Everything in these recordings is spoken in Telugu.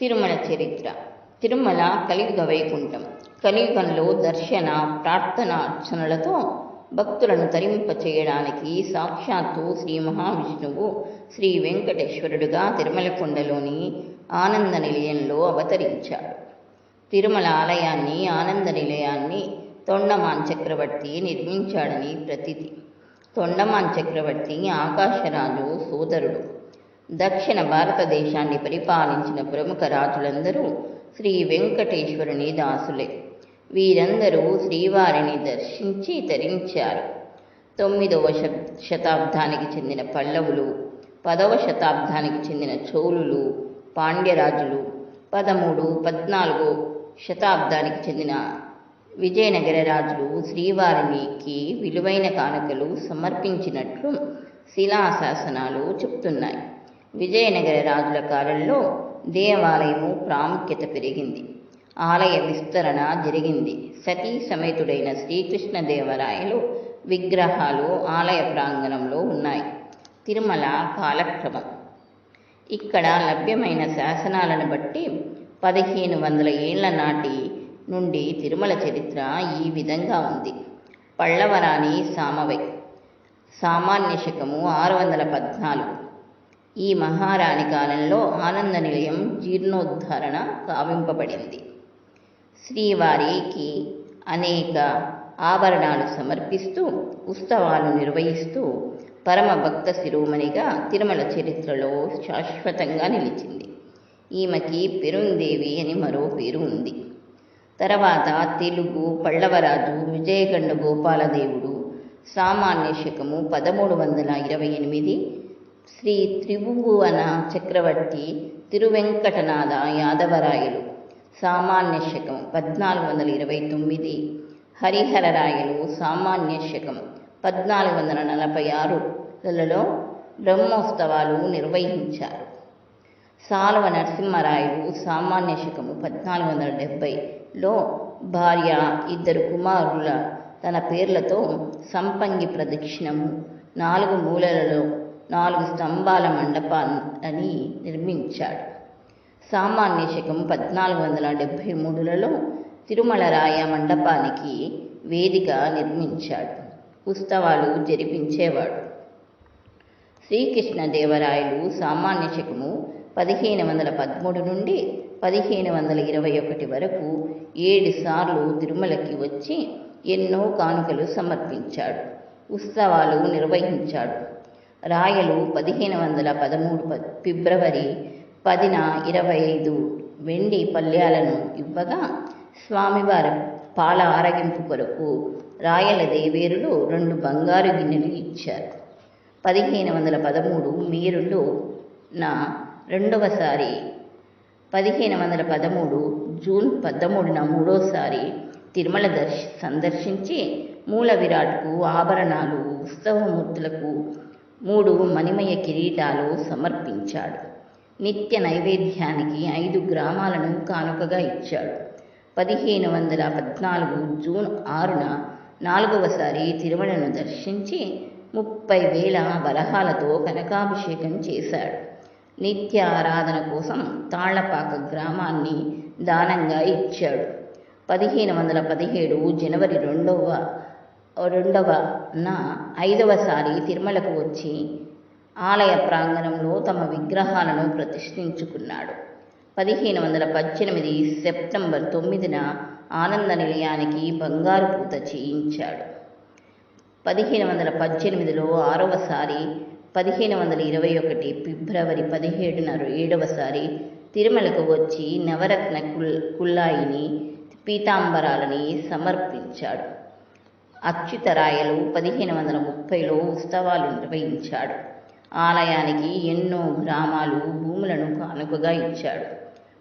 తిరుమల చరిత్ర. తిరుమల కలియుగ వైకుంఠం కలియుగంలో దర్శన ప్రార్థన అర్చనలతో భక్తులను తరింపచేయడానికి సాక్షాత్తు శ్రీ మహావిష్ణువు శ్రీ వెంకటేశ్వరుడుగా తిరుమల కొండలోని ఆనంద నిలయంలో అవతరించాడు. తిరుమల ఆలయాన్ని ఆనంద నిలయాన్ని తొండమాన్ చక్రవర్తి నిర్మించాడని ప్రతీతి. తొండమాన్ చక్రవర్తి ఆకాశరాజు సోదరుడు. దక్షిణ భారతదేశాన్ని పరిపాలించిన ప్రముఖ రాజులందరూ శ్రీ వెంకటేశ్వరుని దాసులే. వీరందరూ శ్రీవారిని దర్శించి తరించారు. తొమ్మిదవ శతాబ్దానికి చెందిన పల్లవులు పదవ శతాబ్దానికి చెందిన చోళులు పాండ్యరాజులు పదమూడు పద్నాలుగు శతాబ్దానికి చెందిన విజయనగర రాజులు శ్రీవారికి విలువైన కానుకలు సమర్పించినట్లు శిలాశాసనాలు చెప్తున్నాయి. విజయనగర రాజుల కాలంలో దేవాలయము ప్రాముఖ్యత పెరిగింది. ఆలయ విస్తరణ జరిగింది. సతీ సమేతుడైన శ్రీకృష్ణదేవరాయలు విగ్రహాలు ఆలయ ప్రాంగణంలో ఉన్నాయి. తిరుమల కాలక్రమం. ఇక్కడ లభ్యమైన శాసనాలను బట్టి పదిహేను వందల ఏళ్ళ నాటి నుండి తిరుమల చరిత్ర ఈ విధంగా ఉంది. పళ్ళవరాణి సామవై. సామాన్య శకము ఆరు వందల పద్నాలుగు. ఈ మహారాణి కాలంలో ఆనంద నిలయం జీర్ణోద్ధరణ కావింపబడింది శ్రీవారికి అనేక ఆభరణాలు సమర్పిస్తూ ఉత్సవాలు నిర్వహిస్తూ పరమ భక్త శిరోమణిగా తిరుమల చరిత్రలో శాశ్వతంగా నిలిచింది. ఈమెకి పెరుందేవి అని మరో పేరు ఉంది. తర్వాత తెలుగు పల్లవరాజు విజయగండ గోపాలదేవుడు సామాన్య శకము పదమూడు వందల ఇరవై ఎనిమిది శ్రీ త్రిభువన చక్రవర్తి తిరువెంకటనాథ యాదవరాయలు. సామాన్య శకం పద్నాలుగు వందల ఇరవై తొమ్మిది. హరిహరరాయలు సామాన్య శకం పద్నాలుగు వందల నలభై ఆరులలో బ్రహ్మోత్సవాలు నిర్వహించారు. సాలవ నరసింహరాయలు సామాన్య శకము పద్నాలుగు వందల డెబ్భైలో భార్య ఇద్దరు కుమారుల తన పేర్లతో సంపంగి ప్రదక్షిణము. నాలుగు మూలలలో నాలుగు స్తంభాల మండపాన్ని నిర్మించాడు. సామాన్య శకం పద్నాలుగు వందల డెబ్భై మూడులలో తిరుమల రాయ మండపానికి వేదిక నిర్మించాడు. ఉత్సవాలు జరిపించేవాడు. శ్రీకృష్ణదేవరాయలు సామాన్య శకము పదిహేను వందల పదమూడు నుండి పదిహేను వందల ఇరవై ఒకటి వరకు ఏడు సార్లు తిరుమలకి వచ్చి ఎన్నో కానుకలు సమర్పించాడు. ఉత్సవాలు నిర్వహించాడు. రాయలు పదిహేను వందల పదమూడు ప- ఫిబ్రవరి పదిన ఇరవై ఐదు వెండి పల్యాలను ఇవ్వగా స్వామివారి పాల ఆరగింపు కొరకు రాయల దేవేరులు రెండు బంగారు గిన్నెలు ఇచ్చారు. పదిహేను వందల పదమూడు మీరులో నా రెండవసారి పదిహేను వందల పదమూడు జూన్ పదమూడున మూడోసారి తిరుమల దర్శ సందర్శించి మూల విరాట్కు ఆభరణాలు ఉత్సవమూర్తులకు మూడు మణిమయ కిరీటాలు సమర్పించాడు. నిత్య నైవేద్యానికి ఐదు గ్రామాలను కానుకగా ఇచ్చాడు. పదిహేను వందల పద్నాలుగు జూన్ ఆరున నాలుగవసారి తిరుమలను దర్శించి ముప్పై వేల బలహాలతో కనకాభిషేకం చేశాడు. నిత్య ఆరాధన కోసం తాళ్ళపాక గ్రామాన్ని దానంగా ఇచ్చాడు. పదిహేను వందల పదిహేడు జనవరి రెండవ రెండవ నా ఐదవసారి తిరుమలకు వచ్చి ఆలయ ప్రాంగణంలో తమ విగ్రహాలను ప్రతిష్ఠించుకున్నాడు. పదిహేను వందల పద్దెనిమిది సెప్టెంబర్ తొమ్మిదిన ఆనంద నిలయానికి బంగారు పూత చేయించాడు. పదిహేను వందల పద్దెనిమిదిలో ఆరవసారి పదిహేను వందల ఇరవై ఒకటి ఫిబ్రవరి పదిహేడున ఏడవసారి తిరుమలకు వచ్చి నవరత్న కుల్ కుల్లాయిని పీతాంబరాలని సమర్పించాడు. అచ్యుతరాయలు పదిహేను వందల ముప్పైలో ఉత్సవాలు నిర్వహించాడు. ఆలయానికి ఎన్నో గ్రామాలు భూములను కానుకగా ఇచ్చాడు.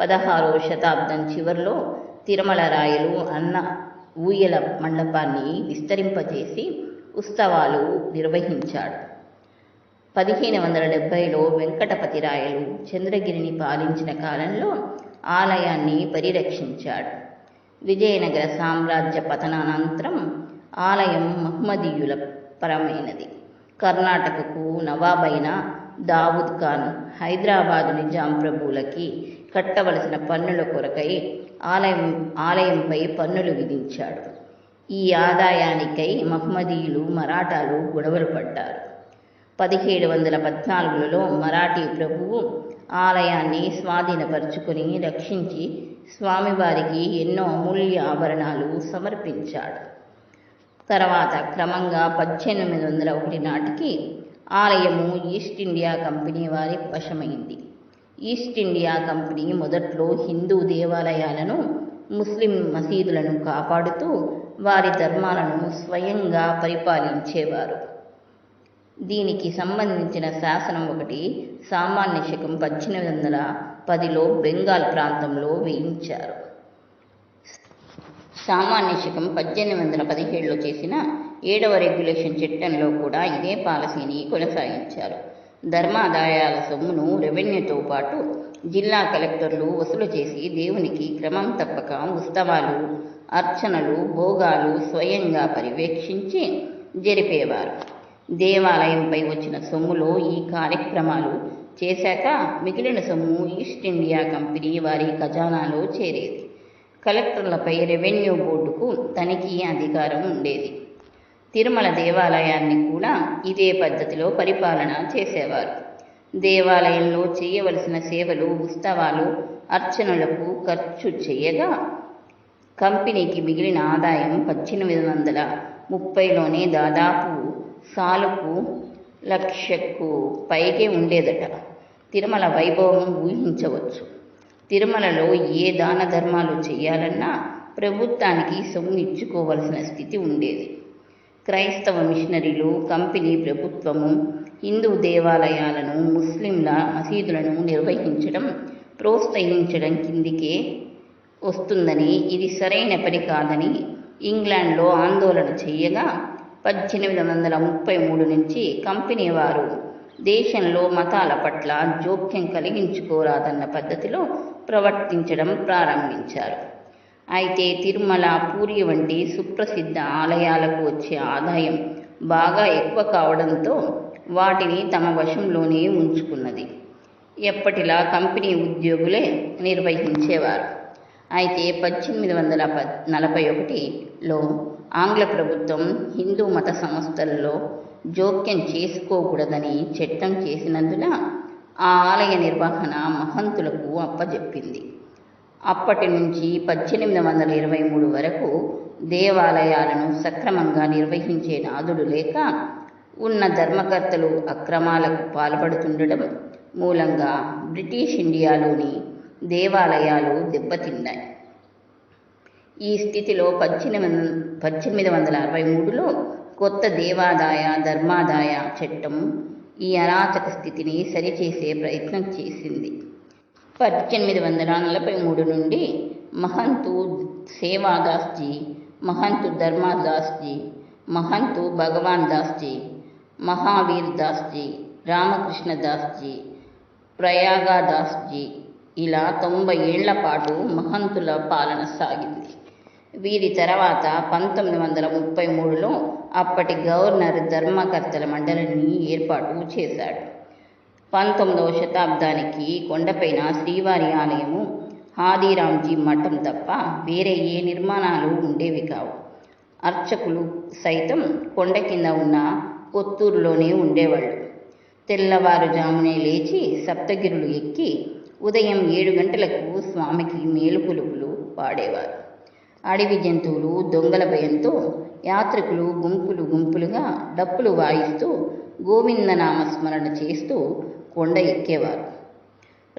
పదహారవ శతాబ్దం చివరిలో తిరుమల రాయలు అన్న ఊయల మండపాన్ని విస్తరింపజేసి ఉత్సవాలు నిర్వహించాడు. పదిహేను వందల డెబ్భైలో వెంకటపతి రాయలు చంద్రగిరిని పాలించిన కాలంలో ఆలయాన్ని పరిరక్షించాడు. విజయనగర సామ్రాజ్య పతనానంతరం ఆలయం మహ్మదీయుల పరమైనది. కర్ణాటకకు నవాబైన దావుద్ ఖాన్ హైదరాబాదు నిజాం ప్రభువులకి కట్టవలసిన పన్నుల కొరకై ఆలయం ఆలయంపై పన్నులు విధించాడు. ఈ ఆదాయానికై మహ్మదీయులు మరాఠాలు గొడవలు పడ్డారు. పదిహేడు వందల పద్నాలుగులలో మరాఠీ ప్రభువు ఆలయాన్ని స్వాధీనపరుచుకొని రక్షించి స్వామివారికి ఎన్నో అమూల్య ఆభరణాలు సమర్పించాడు. తర్వాత క్రమంగా పద్దెనిమిది వందల ఒకటి నాటికి ఆలయము ఈస్ట్ ఇండియా కంపెనీ వారి వశమైంది. ఈస్ట్ ఇండియా కంపెనీ మొదట్లో హిందూ దేవాలయాలను ముస్లిం మసీదులను కాపాడుతూ వారి ధర్మాలను స్వయంగా పరిపాలించేవారు. దీనికి సంబంధించిన శాసనం ఒకటి సామాన్య శకం పద్దెనిమిది వందల పదిలో బెంగాల్ ప్రాంతంలో వేయించారు. సామాన్య శకం పద్దెనిమిది వందల పదిహేడులో చేసిన ఏడవ రెగ్యులేషన్ చట్టంలో కూడా ఇదే పాలసీని కొనసాగించారు. ధర్మాదాయాల సొమ్మును రెవెన్యూతో పాటు జిల్లా కలెక్టర్లు వసూలు చేసి దేవునికి క్రమం తప్పక ఉత్సవాలు అర్చనలు భోగాలు స్వయంగా పర్యవేక్షించి జరిపేవారు. దేవాలయంపై వచ్చిన సొమ్ములో ఈ కార్యక్రమాలు చేశాక మిగిలిన సొమ్ము ఈస్ట్ ఇండియా కంపెనీ వారి ఖజానాలో చేరేది. కలెక్టర్లపై రెవెన్యూ బోర్డుకు తనిఖీ అధికారం ఉండేది. తిరుమల దేవాలయాన్ని కూడా ఇదే పద్ధతిలో పరిపాలన చేసేవారు. దేవాలయంలో చేయవలసిన సేవలు ఉత్సవాలు అర్చనలకు ఖర్చు చేయగా కంపెనీకి మిగిలిన ఆదాయం పద్దెనిమిది వందల ముప్పైలోనే దాదాపు సాలుకు లక్షకు పైగే ఉండేదట. తిరుమల వైభవం ఊహించవచ్చు. తిరుమలలో ఏ దాన ధర్మాలు చేయాలన్నా ప్రభుత్వానికి సొమ్ము ఇచ్చుకోవలసిన స్థితి ఉండేది. క్రైస్తవ మిషనరీలు కంపెనీ ప్రభుత్వము హిందూ దేవాలయాలను ముస్లింల మసీదులను నిర్వహించడం ప్రోత్సహించడం కిందికే వస్తుందని ఇది సరైన పని కాదని ఇంగ్లాండ్లో ఆందోళన చేయగా పద్దెనిమిది వందల ముప్పై మూడు నుంచి కంపెనీ వారు దేశంలో మతాల పట్ల జోక్యం కలిగించుకోరాదన్న పద్ధతిలో ప్రవర్తించడం ప్రారంభించారు. అయితే తిరుమల పూరి వంటి సుప్రసిద్ధ ఆలయాలకు వచ్చే ఆదాయం బాగా ఎక్కువ కావడంతో వాటిని తమ వశంలోనే ఉంచుకున్నది. ఎప్పటిలా కంపెనీ ఉద్యోగులే నిర్వహించేవారు. అయితే పద్దెనిమిది వందల ప నలభై ఒకటిలో ఆంగ్ల ప్రభుత్వం హిందూ మత సంస్థల్లో జోక్యం చేసుకోకూడదని చట్టం చేసినందున ఆ ఆలయ నిర్వహణ మహంతులకు అప్పజెప్పింది. అప్పటి నుంచి పద్దెనిమిది వందల ఇరవై మూడు వరకు దేవాలయాలను సక్రమంగా నిర్వహించే నాదుడు లేక ఉన్న ధర్మకర్తలు అక్రమాలకు పాల్పడుతుండడం మూలంగా బ్రిటిష్ ఇండియాలోని దేవాలయాలు దెబ్బతిన్నాయి. ఈ స్థితిలో పద్దెనిమిది పద్దెనిమిది వందల అరవై మూడులో కొత్త దేవాదాయ ధర్మాదాయ చట్టం ఈ అరాచక స్థితిని సరిచేసే ప్రయత్నం చేసింది. పద్దెనిమిది వందల నలభై మూడు నుండి మహంతు సేవాదాస్జీ మహంతు ధర్మాదాస్జీ మహంతు భగవాన్ దాస్జీ మహావీర్ దాస్జీ రామకృష్ణ దాస్జీ ప్రయాగదాస్జీ ఇలా తొంభై ఏళ్ళ పాటు మహంతుల పాలన సాగింది. వీరి తర్వాత పంతొమ్మిది వందల ముప్పై మూడులో అప్పటి గవర్నర్ ధర్మకర్తల మండలిని ఏర్పాటు చేశాడు. పంతొమ్మిదవ శతాబ్దానికి కొండపైన శ్రీవారి ఆలయము హాదీరాంజీ మఠం తప్ప వేరే ఏ నిర్మాణాలు ఉండేవి కావు. అర్చకులు సైతం కొండ కింద ఉన్న కొత్తూరులోనే ఉండేవాళ్ళు. తెల్లవారుజామునే లేచి సప్తగిరులు ఎక్కి ఉదయం ఏడు గంటలకు స్వామికి మేలుపులుపులు పాడేవారు. అడవి జంతువులు దొంగల భయంతో యాత్రికులు గుంపులు గుంపులుగా డప్పులు వాయిస్తూ గోవిందనామస్మరణ చేస్తూ కొండ ఎక్కేవారు.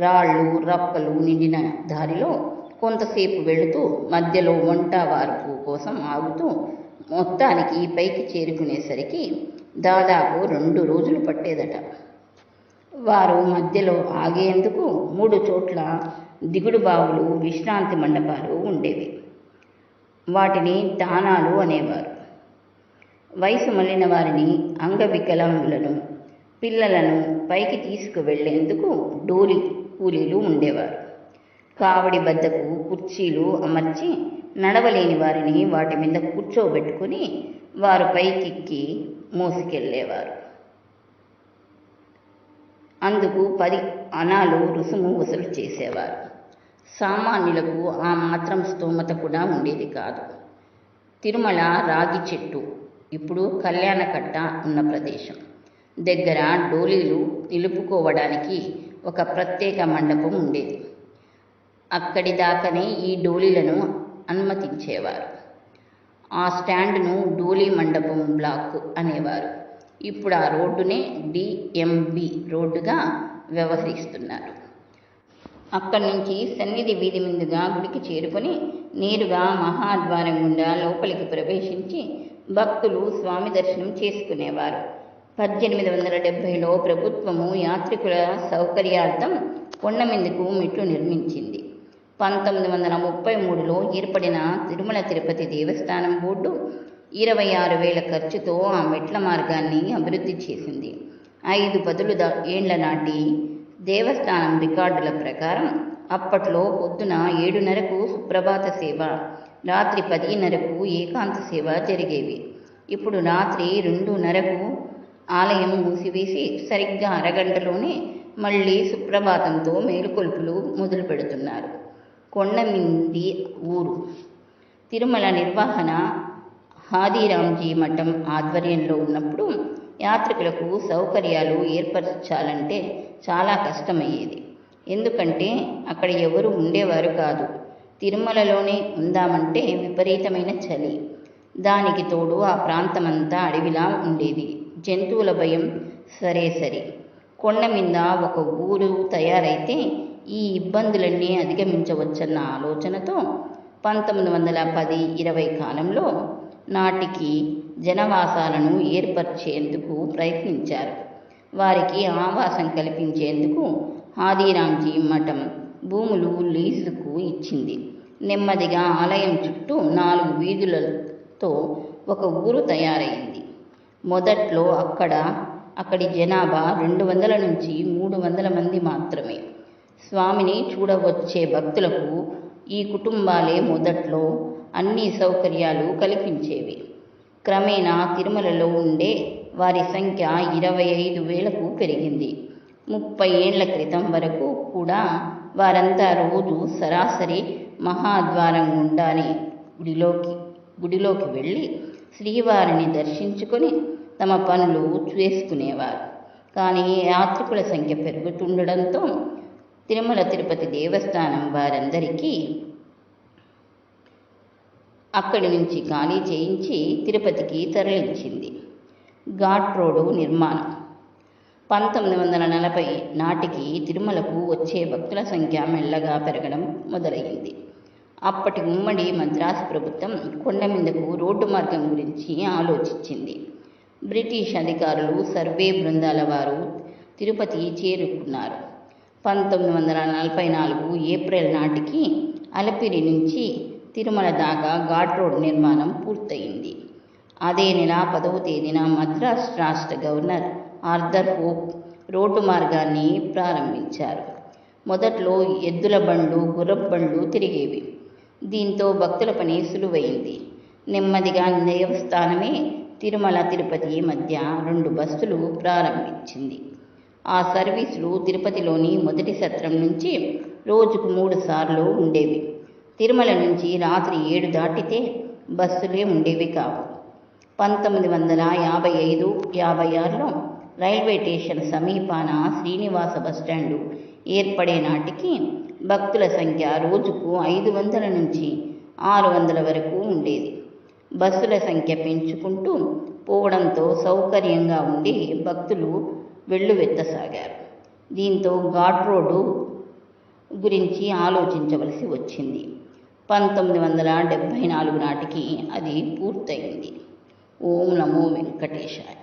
రాళ్ళు రప్పలు నిండిన దారిలో కొంతసేపు వెళుతూ మధ్యలో వంట వార్పు కోసం ఆగుతూ మొత్తానికి పైకి చేరుకునేసరికి దాదాపు రెండు రోజులు పట్టేదట. వారు మధ్యలో ఆగేందుకు మూడు చోట్ల దిగుడు బావులు విశ్రాంతి మండపాలు ఉండేవి. వాటిని తానాలు అనేవారు. వయసు మళ్ళిన వారిని అంగవికలాంగులను పిల్లలను పైకి తీసుకువెళ్ళేందుకు డోలి కూలీలు ఉండేవారు. కావడి బద్దకు కుర్చీలు అమర్చి నడవలేని వారిని వాటి మీద కూర్చోబెట్టుకుని వారు పైకెక్కి మోసుకెళ్ళేవారు. అందుకు పది అణాలు రుసుము వసూలు చేసేవారు. సామాన్యులకు ఆ మాత్రం స్తోమత కూడా ఉండేది కాదు. తిరుమల రాగి చెట్టు ఇప్పుడు కళ్యాణకట్ట ఉన్న ప్రదేశం. దగ్గర డోలీలు నిలుపుకోవడానికి ఒక ప్రత్యేక మండపం ఉండేది. అక్కడి దాకానే ఈ డోలీలను అనుమతించేవారు. ఆ స్టాండ్ను డోలీ మండపం బ్లాక్ అనేవారు. ఇప్పుడు ఆ రోడ్డునే డిఎంబి రోడ్డుగా వ్యవహరిస్తున్నారు. అక్కడి నుంచి సన్నిధి వీధి ముందుగా గుడికి చేరుకొని నేరుగా మహాద్వారం గుండా లోపలికి ప్రవేశించి భక్తులు స్వామి దర్శనం చేసుకునేవారు. పద్దెనిమిది వందల డెబ్భైలో ప్రభుత్వము యాత్రికుల సౌకర్యార్థం కొండమిందుకు మెట్లు నిర్మించింది. పంతొమ్మిది వందల ముప్పై మూడులో ఏర్పడిన తిరుమల తిరుపతి దేవస్థానం బోర్డు ఇరవై ఆరు వేల ఖర్చుతో ఆ మెట్ల మార్గాన్ని అభివృద్ధి చేసింది. ఐదు పదులు ద ఏండ్ల నాటి దేవస్థానం రికార్డుల ప్రకారం అప్పట్లో పొద్దున ఏడున్నరకు సుప్రభాత సేవ రాత్రి పదిన్నరకు ఏకాంత సేవ జరిగేవి. ఇప్పుడు రాత్రి రెండున్నరకు ఆలయం మూసివేసి సరిగ్గా అరగంటలోనే మళ్ళీ సుప్రభాతంతో మేలుకొల్పులు మొదలు పెడుతున్నారు కొండమింది ఊరు. తిరుమల నిర్వహణ హాదీరాంజీ మఠం ఆధ్వర్యంలో ఉన్నప్పుడు యాత్రికులకు సౌకర్యాలు ఏర్పరచాలంటే చాలా కష్టమయ్యేది. ఎందుకంటే అక్కడ ఎవరు ఉండేవారు కాదు. తిరుమలలోనే ఉందామంటే విపరీతమైన చలి. దానికి తోడు ఆ ప్రాంతమంతా అడవిలా ఉండేది. జంతువుల భయం సరే సరే. కొండ మీద ఒక ఊరు తయారైతే ఈ ఇబ్బందులన్నీ అధిగమించవచ్చన్న ఆలోచనతో పంతొమ్మిది వందల పది ఇరవై కాలంలో నాటికి జనవాసాలను ఏర్పరిచేందుకు ప్రయత్నించారు. వారికి ఆవాసం కల్పించేందుకు ఆదిరాంజీ మఠం భూములు లీజుకు ఇచ్చింది. నెమ్మదిగా ఆలయం చుట్టూ నాలుగు వీధులతో ఒక ఊరు తయారైంది. మొదట్లో అక్కడ అక్కడి జనాభా రెండు వందల నుంచి మూడు వందల మంది మాత్రమే. స్వామిని చూడవచ్చే భక్తులకు ఈ కుటుంబాలే మొదట్లో అన్ని సౌకర్యాలు కల్పించేవి. క్రమేణా తిరుమలలో ఉండే వారి సంఖ్య ఇరవై ఐదు వేలకు పెరిగింది. ముప్పై ఏండ్ల క్రితం వరకు కూడా వారంతా రోజు సరాసరి మహాద్వారం గుండాని గుడిలోకి గుడిలోకి వెళ్ళి శ్రీవారిని దర్శించుకొని తమ పనులు చేసుకునేవారు. కానీ యాత్రికుల సంఖ్య పెరుగుతుండడంతో తిరుమల తిరుపతి దేవస్థానం వారందరికీ అక్కడి నుంచి ఖాళీ చేయించి తిరుపతికి తరలించింది. ఘాట్ రోడ్డు నిర్మాణం. పంతొమ్మిది వందల నలభై నాటికి తిరుమలకు వచ్చే భక్తుల సంఖ్య మెల్లగా పెరగడం మొదలైంది. అప్పటి ఉమ్మడి మద్రాసు ప్రభుత్వం కొండ మీదకు రోడ్డు మార్గం గురించి ఆలోచించింది. బ్రిటిష్ అధికారులు సర్వే బృందాల వారు తిరుపతి చేరుకున్నారు. పంతొమ్మిది వందల నలభై నాలుగు ఏప్రిల్ నాటికి అలపిరి నుంచి తిరుమల దాకా ఘాట్ రోడ్ నిర్మాణం పూర్తయింది. అదే నెల పదవ తేదీన మద్రాస్ రాష్ట్ర గవర్నర్ ఆర్థర్ హోప్ రోడ్డు మార్గాన్ని ప్రారంభించారు. మొదట్లో ఎద్దుల బండ్లు గుర్రపు బండ్లు తిరిగేవి. దీంతో భక్తుల పని సులువైంది. నెమ్మదిగా దేవస్థానమే తిరుమల తిరుపతి మధ్య రెండు బస్సులు ప్రారంభించింది. ఆ సర్వీసులు తిరుపతిలోని మొదటి సత్రం నుంచి రోజుకు మూడు సార్లు ఉండేవి. తిరుమల నుంచి రాత్రి ఏడు దాటితే బస్సులే ఉండేవి కావు. పంతొమ్మిది వందల యాభై ఐదు యాభై ఆరులో రైల్వే స్టేషన్ సమీపాన శ్రీనివాస బస్టాండు ఏర్పడే నాటికి భక్తుల సంఖ్య రోజుకు ఐదు వందల నుంచి ఆరు వందల వరకు ఉండేది. బస్సుల సంఖ్య పెంచుకుంటూ పోవడంతో సౌకర్యంగా ఉండి భక్తులు వెల్లువెత్తసాగారు. దీంతో ఘాట్ రోడ్డు గురించి ఆలోచించవలసి వచ్చింది. పంతొమ్మిది వందల డెబ్భై నాలుగు నాటికి అది పూర్తయింది. ఓం నమో వెంకటేశాయ.